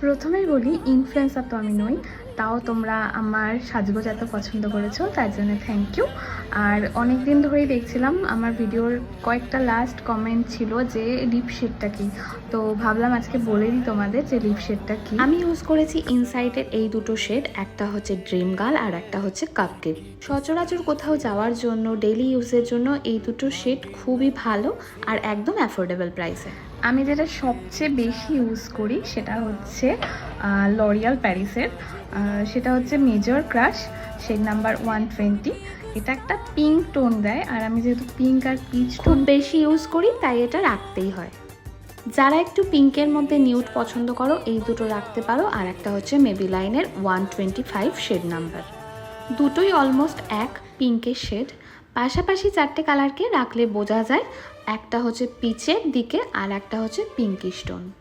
প্রথমেই বলি ইনফ্লুয়েন্সার তো আমি নই। তাও তোমরা আমার সাজগোজ এত পছন্দ করেছ তার জন্য থ্যাংক ইউ আর অনেক দিন ধরেই দেখছিলাম আমার ভিডিওর কয়েকটা লাস্ট কমেন্ট ছিল যে লিপ শেডটা কি। তো ভাবলাম আজকে বলে দিই তোমাদের যে লিপ শেডটা কি। আমি ইউজ করেছি ইনসাইটের এই দুটো শেড একটা হচ্ছে ড্রিম গার্ল আর একটা হচ্ছে কাপকেক সচরাচর কোথাও যাওয়ার জন্য ডেলি ইউজের জন্য এই দুটো শেড খুবই ভালো আর একদম অ্যাফোর্ডেবল প্রাইসে আমি যেটা সবচেয়ে বেশি ইউজ করি সেটা হচ্ছে লরিয়াল প্যারিসের সেটা হচ্ছে major crush shade number one twenty এটা একটা পিঙ্ক টোন দেয় আর আমি যেহেতু পিঙ্ক আর পিচ খুব টোন বেশি ইউজ করি তাই এটা রাখতেই হয়। যারা একটু পিঙ্কের মধ্যে নিউড পছন্দ করো এই দুটো রাখতে পারো আর একটা হচ্ছে মেবি লাইনের one twenty five shade number দুটোই অলমোস্ট এক পিঙ্কের শেড পাশাপাশি চারটে কালারকে রাখলে বোঝা যায় একটা হচ্ছে পিচের দিকে আর একটা হচ্ছে পিঙ্কি স্টোন